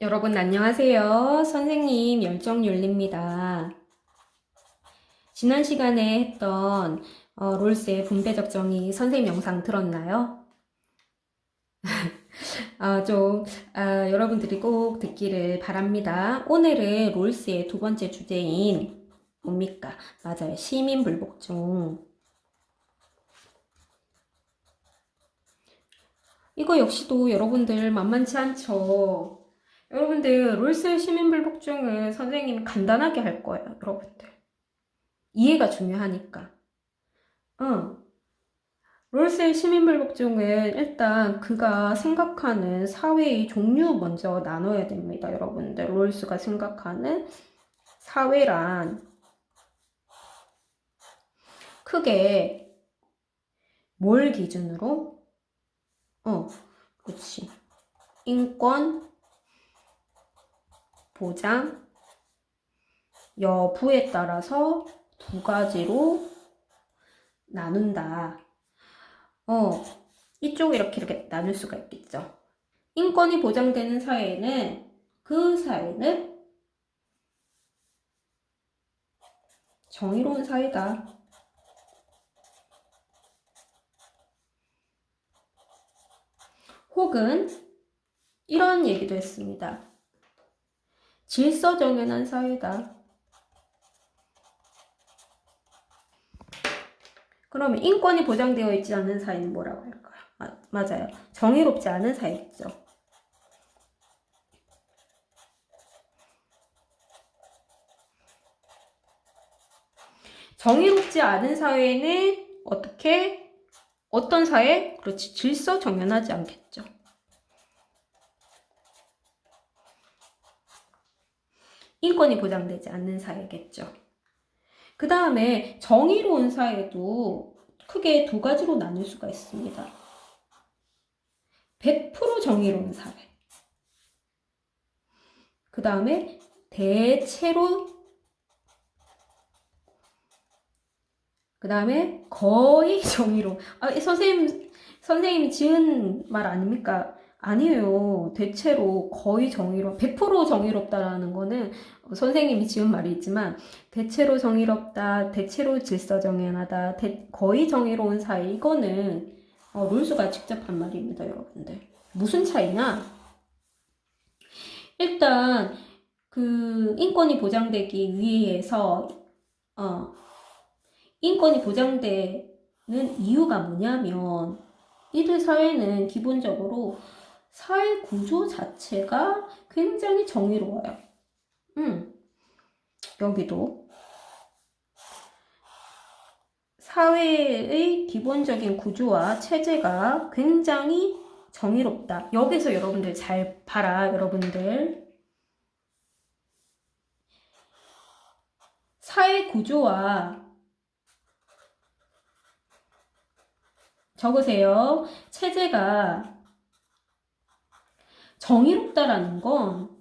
여러분 안녕하세요. 선생님 열정윤리입니다. 지난 시간에 했던 어, 롤스의 분배적 정의 선생님 영상 들었나요? 아, 좀 아, 여러분들이 꼭 듣기를 바랍니다. 오늘은 롤스의 두 번째 주제인 뭡니까? 맞아요. 시민 불복종. 이거 역시도 여러분들 만만치 않죠. 여러분들 롤스 시민불복종은 선생님이 간단하게 할 거예요. 여러분들 이해가 중요하니까. 응. 롤스의 시민불복종은 일단 그가 생각하는 사회의 종류 먼저 나눠야 됩니다. 여러분들 롤스가 생각하는 사회란 크게 뭘 기준으로? 어, 그렇지. 인권, 보장, 여부에 따라서 두 가지로 나눈다. 어, 이쪽 이렇게 이렇게 나눌 수가 있겠죠. 인권이 보장되는 사회는 그 사회는 정의로운 사회다. 혹은 이런 얘기도 했습니다. 질서 정연한 사회다. 그러면 인권이 보장되어 있지 않은 사회는 뭐라고 할까요? 아, 맞아요. 정의롭지 않은 사회겠죠. 정의롭지 않은 사회는 어떻게 어떤 사회? 그렇지 질서 정연하지 않겠죠. 인권이 보장되지 않는 사회겠죠. 그 다음에 정의로운 사회도 크게 두 가지로 나눌 수가 있습니다. 100% 정의로운 사회. 그 다음에 대체로 그 다음에 거의 정의로. 아, 선생님, 선생님이 지은 말 아닙니까? 아니에요. 대체로 거의 정의로, 100% 정의롭다라는 거는 선생님이 지은 말이 있지만, 대체로 정의롭다, 대체로 질서 정연하다, 대, 거의 정의로운 사이, 이거는 어, 롤수가 직접 한 말입니다, 여러분들. 무슨 차이냐? 일단, 그, 인권이 보장되기 위해서, 어, 인권이 보장되는 이유가 뭐냐면, 이들 사회는 기본적으로 사회 구조 자체가 굉장히 정의로워요. 음, 여기도. 사회의 기본적인 구조와 체제가 굉장히 정의롭다. 여기서 여러분들 잘 봐라, 여러분들. 사회 구조와 적으세요. 체제가 정의롭다라는 건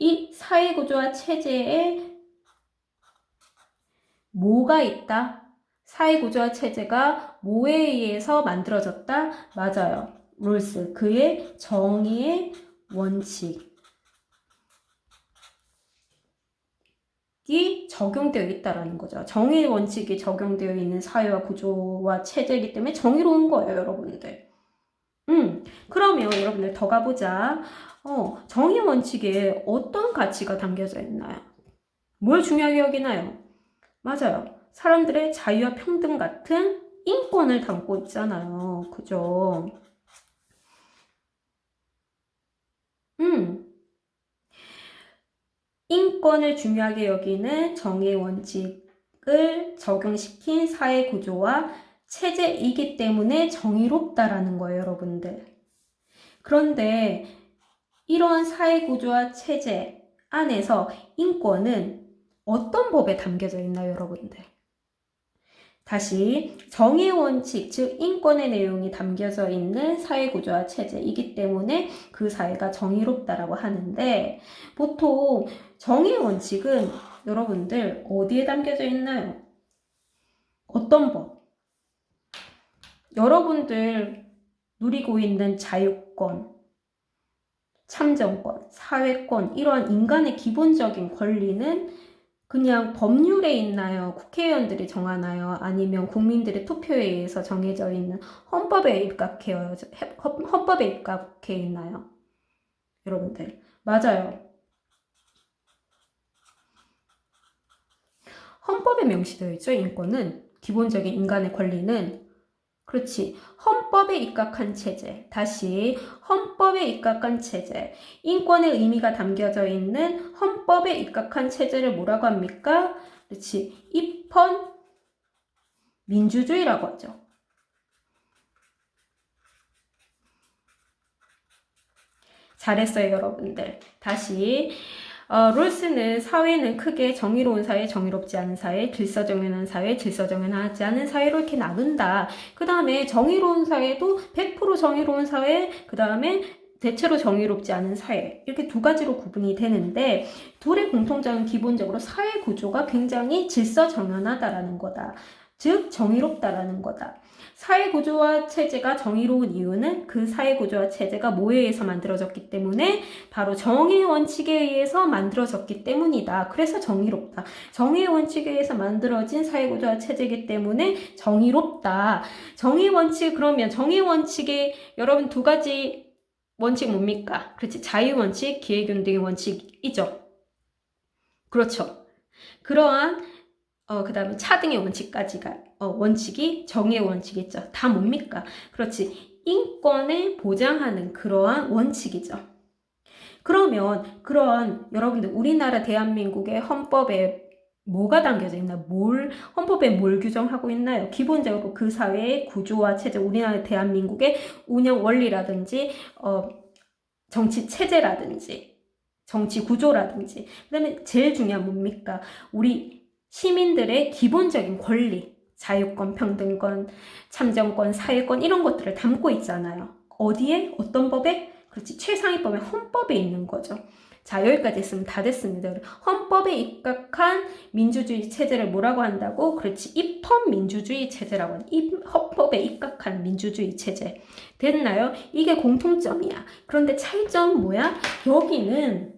이 사회 구조와 체제에 뭐가 있다? 사회 구조와 체제가 뭐에 의해서 만들어졌다? 맞아요. 룰스. 그의 정의의 원칙. 이 적용되어 있다라는 거죠. 정의 원칙이 적용되어 있는 사회와 구조와 체제이기 때문에 정의로운 거예요, 여러분들. 음, 그러면 여러분들 더 가보자. 어, 정의 원칙에 어떤 가치가 담겨져 있나요? 뭘 중요하게 여기나요? 맞아요. 사람들의 자유와 평등 같은 인권을 담고 있잖아요. 그죠? 음. 인권을 중요하게 여기는 정의 원칙을 적용시킨 사회 구조와 체제이기 때문에 정의롭다라는 거예요, 여러분들. 그런데 이러한 사회 구조와 체제 안에서 인권은 어떤 법에 담겨져 있나요, 여러분들? 다시 정의 원칙, 즉 인권의 내용이 담겨져 있는 사회 구조와 체제이기 때문에 그 사회가 정의롭다라고 하는데 보통 정의 원칙은 여러분들 어디에 담겨져 있나요? 어떤 법? 여러분들 누리고 있는 자유권, 참정권, 사회권, 이러한 인간의 기본적인 권리는 그냥 법률에 있나요? 국회의원들이 정하나요? 아니면 국민들의 투표에 의해서 정해져 있는 헌법에 입각해요? 헌법에 입각해 있나요? 여러분들. 맞아요. 헌법에 명시되어 있죠. 인권은 기본적인 인간의 권리는 그렇지. 헌법에 입각한 체제. 다시 헌법에 입각한 체제. 인권의 의미가 담겨져 있는 헌법에 입각한 체제를 뭐라고 합니까? 그렇지. 입헌 민주주의라고 하죠. 잘했어요, 여러분들. 다시 어, 롤스는 사회는 크게 정의로운 사회, 정의롭지 않은 사회, 질서정연한 사회, 질서정연하지 않은 사회로 이렇게 나눈다. 그 다음에 정의로운 사회도 100% 정의로운 사회, 그 다음에 대체로 정의롭지 않은 사회 이렇게 두 가지로 구분이 되는데 둘의 공통점은 기본적으로 사회 구조가 굉장히 질서정연하다라는 거다. 즉 정의롭다라는 거다. 사회 구조와 체제가 정의로운 이유는 그 사회 구조와 체제가 뭐에 의해서 만들어졌기 때문에 바로 정의 원칙에 의해서 만들어졌기 때문이다. 그래서 정의롭다. 정의 원칙에 의해서 만들어진 사회 구조와 체제이기 때문에 정의롭다. 정의 원칙 그러면 정의 원칙에 여러분 두 가지 원칙 뭡니까? 그렇지. 자유 원칙, 기회균등의 원칙이죠. 그렇죠. 그러한 어, 그 다음에 차등의 원칙까지가, 어, 원칙이 정의 원칙이죠. 다 뭡니까? 그렇지. 인권을 보장하는 그러한 원칙이죠. 그러면, 그런, 여러분들, 우리나라 대한민국의 헌법에 뭐가 담겨져 있나? 뭘, 헌법에 뭘 규정하고 있나요? 기본적으로 그 사회의 구조와 체제, 우리나라 대한민국의 운영 원리라든지, 어, 정치 체제라든지, 정치 구조라든지, 그 다음에 제일 중요한 뭡니까? 우리 시민들의 기본적인 권리, 자유권, 평등권, 참정권, 사회권 이런 것들을 담고 있잖아요. 어디에? 어떤 법에? 그렇지. 최상위법의 헌법에 있는 거죠. 자, 여기까지 했으면 다 됐습니다. 헌법에 입각한 민주주의 체제를 뭐라고 한다고? 그렇지. 입헌 민주주의 체제라고 하는 입, 헌법에 입각한 민주주의 체제. 됐나요? 이게 공통점이야. 그런데 차이점은 뭐야? 여기는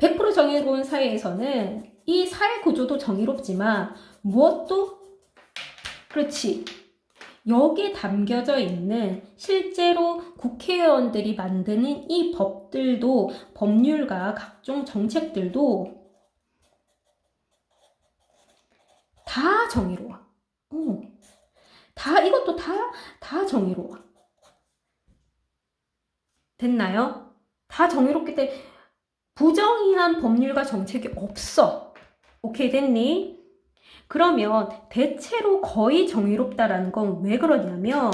100% 정의로운 사회에서는 이 사회 구조도 정의롭지만 무엇도 그렇지. 여기에 담겨져 있는 실제로 국회의원들이 만드는 이 법들도 법률과 각종 정책들도 다 정의로워. 어. 다 이것도 다다 정의로워. 됐나요? 다 정의롭기 때문에 부정의한 법률과 정책이 없어. 오케이 됐니? 그러면 대체로 거의 정의롭다라는 건 왜 그러냐면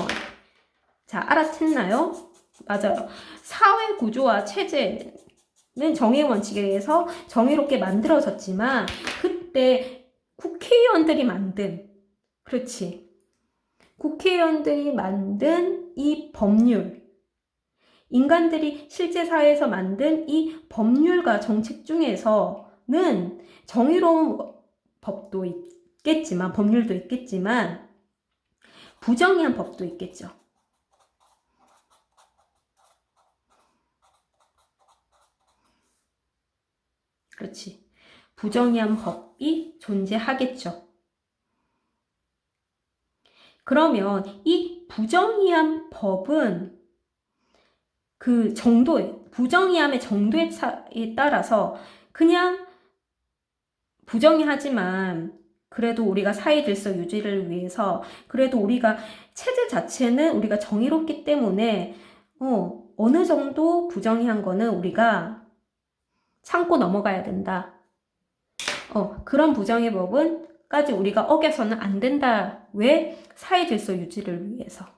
자 알아챘나요? 맞아요. 사회 구조와 체제는 정의 원칙에 의해서 정의롭게 만들어졌지만 그때 국회의원들이 만든 그렇지. 국회의원들이 만든 이 법률 인간들이 실제 사회에서 만든 이 법률과 정책 중에서는 정의로운 법도 있겠지만, 법률도 있겠지만, 부정의한 법도 있겠죠. 그렇지. 부정의한 법이 존재하겠죠. 그러면 이 부정의한 법은 그 정도에 부정의함의 정도에 따라서 그냥 부정의하지만 그래도 우리가 사회 질서 유지를 위해서 그래도 우리가 체제 자체는 우리가 정의롭기 때문에 어, 어느 정도 부정의한 거는 우리가 참고 넘어가야 된다. 어, 그런 부정의 법은까지 우리가 어겨서는 안 된다. 왜? 사회 질서 유지를 위해서.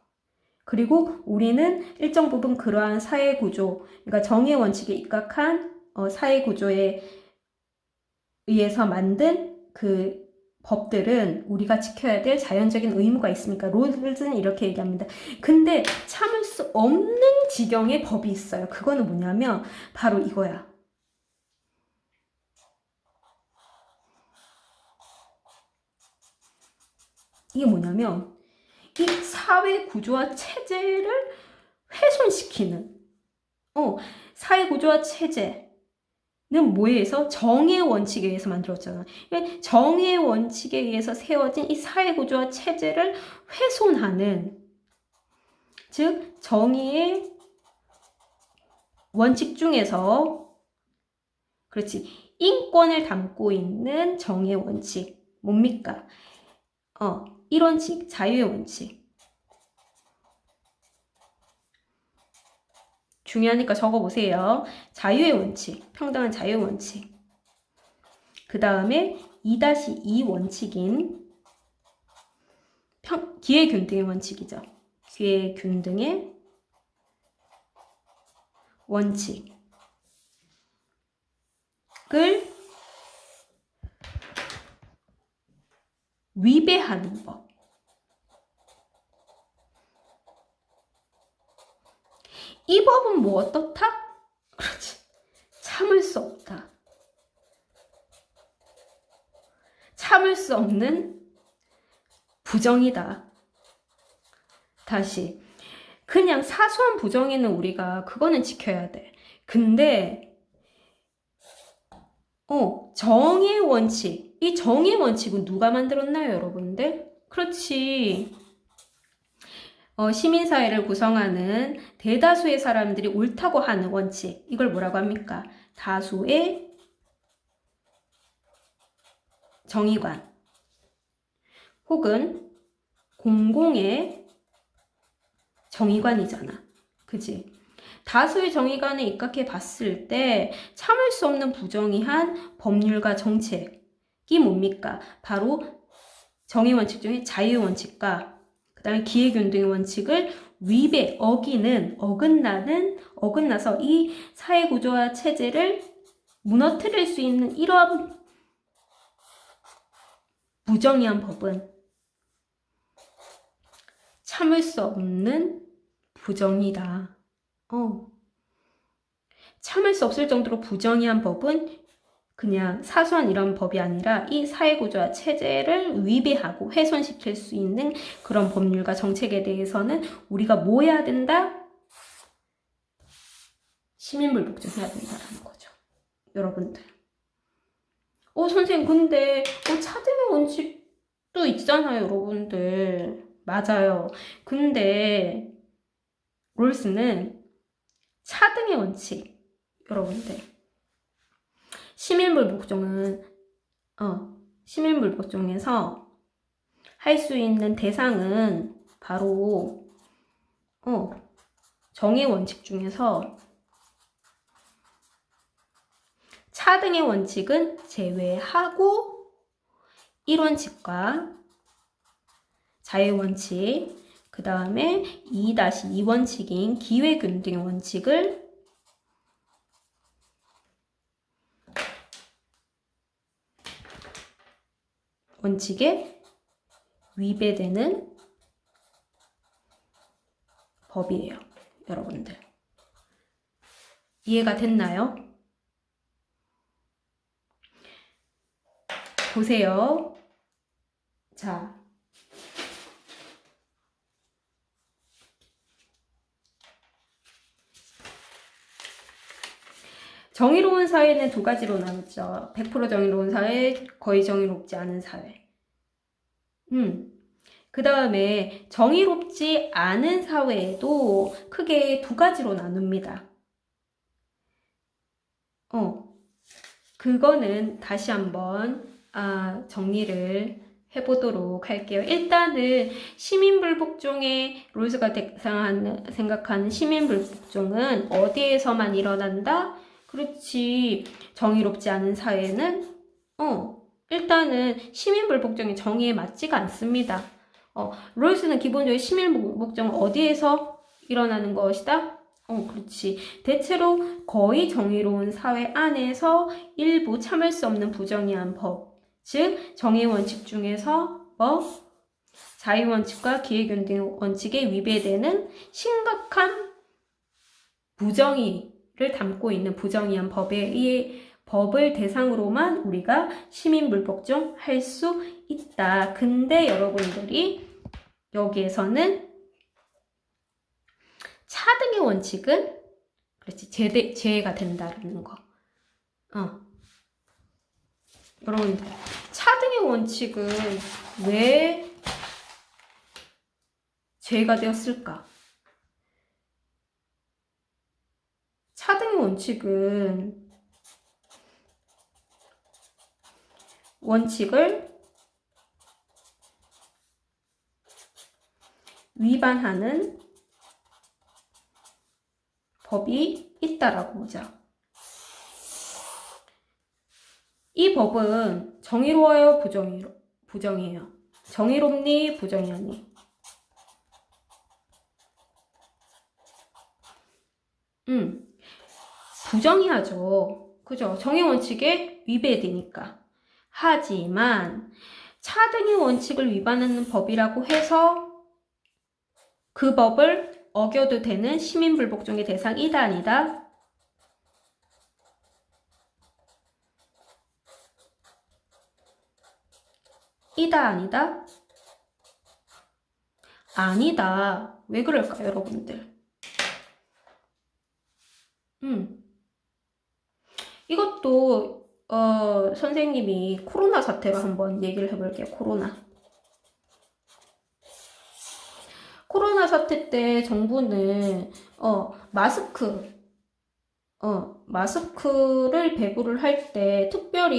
그리고 우리는 일정 부분 그러한 사회 구조, 그러니까 정의 원칙에 입각한 어, 사회 구조에 의해서 만든 그 법들은 우리가 지켜야 될 자연적인 의무가 있습니까? 롤즈는 이렇게 얘기합니다. 근데 참을 수 없는 지경의 법이 있어요. 그거는 뭐냐면 바로 이거야. 이게 뭐냐면 이 사회 구조와 체제를 훼손시키는 어, 사회 구조와 체제는 뭐에 의해서 정의 원칙에 의해서 만들어졌잖아. 이 정의 원칙에 의해서 세워진 이 사회 구조와 체제를 훼손하는 즉 정의의 원칙 중에서 그렇지 인권을 담고 있는 정의 원칙 뭡니까? 어, 일 원칙 자유의 원칙 중요하니까 적어보세요. 자유의 원칙, 평등한 자유의 원칙. 그 다음에 2-2 원칙인 평, 기회균등의 원칙이죠. 기회균등의 원칙을 위배하는 법. 이 법은 뭐 어떻다? 그렇지. 참을 수 없다. 참을 수 없는 부정이다. 다시. 그냥 사소한 부정에는 우리가 그거는 지켜야 돼. 근데 어, 정의 원칙. 이 정의 원칙은 누가 만들었나요, 여러분들? 그렇지. 어, 시민사회를 구성하는 대다수의 사람들이 옳다고 하는 원칙. 이걸 뭐라고 합니까? 다수의 정의관. 혹은 공공의 정의관이잖아. 그지? 다수의 정의관에 입각해 봤을 때 참을 수 없는 부정의한 법률과 정책 이 뭡니까? 바로 정의 원칙 중에 자유 원칙과 그 다음에 기회균등의 원칙을 위배, 어기는, 어긋나는, 어긋나서 이 사회 구조와 체제를 무너뜨릴 수 있는 이러한 부정의한 법은 참을 수 없는 부정이다. 어. 참을 수 없을 정도로 부정의한 법은 그냥 사소한 이런 법이 아니라 이 사회구조와 체제를 위배하고 훼손시킬 수 있는 그런 법률과 정책에 대해서는 우리가 뭐 해야 된다? 시민불복종해야 된다라는 거죠. 여러분들. 어, 선생님, 근데, 어, 차등의 원칙도 있잖아요, 여러분들. 맞아요. 근데, 롤스는 차등의 원칙, 여러분들. 시민불복종은 어, 시민불복종에서 할 수 있는 대상은 바로 어, 정의 원칙 중에서 차등의 원칙은 제외하고 1원칙과 자유 원칙, 그 다음에 2-2 원칙인 기회균등의 원칙을 원칙에 위배되는 법이에요. 여러분들. 이해가 됐나요? 보세요. 자. 정의로운 사회는 두 가지로 나누죠. 100% 정의로운 사회, 거의 정의롭지 않은 사회. 음. 그 다음에 정의롭지 않은 사회에도 크게 두 가지로 나눕니다. 어, 그거는 다시 한번 아, 정리를 해보도록 할게요. 일단은 시민불복종의 롤스가 생각하는 시민불복종은 어디에서만 일어난다? 그렇지. 정의롭지 않은 사회는, 어, 일단은 시민불복종이 정의에 맞지가 않습니다. 어, 롤스는 기본적으로 시민불복종은 어디에서 일어나는 것이다? 어, 그렇지. 대체로 거의 정의로운 사회 안에서 일부 참을 수 없는 부정의한 법, 즉 정의 원칙 중에서 뭐 자유 원칙과 기회균등 원칙에 위배되는 심각한 부정의 를 담고 있는 부정의한 법에 의해 법을 대상으로만 우리가 시민불복종 할수 있다. 근데 여러분들이 여기에서는 차등의 원칙은 그렇지 제대, 제외가 된다라는 거. 어. 여러분 차등의 원칙은 왜 제외가 되었을까? 차등의 원칙은 원칙을 위반하는 법이 있다라고 보자. 이 법은 정의로워요, 부정의로, 부정이에요. 정의롭니, 부정이니? 음, 부정의하죠. 그죠? 정의 원칙에 위배되니까. 하지만 차등의 원칙을 위반하는 법이라고 해서 그 법을 어겨도 되는 시민불복종의 대상이다 아니다? 이다 아니다? 아니다. 왜 그럴까요, 여러분들? 음. 이것도 어, 선생님이 코로나 사태로 한번 얘기를 해볼게요. 코로나. 코로나 사태 때 정부는 어, 마스크 어, 마스크를 배부를 할 때 특별히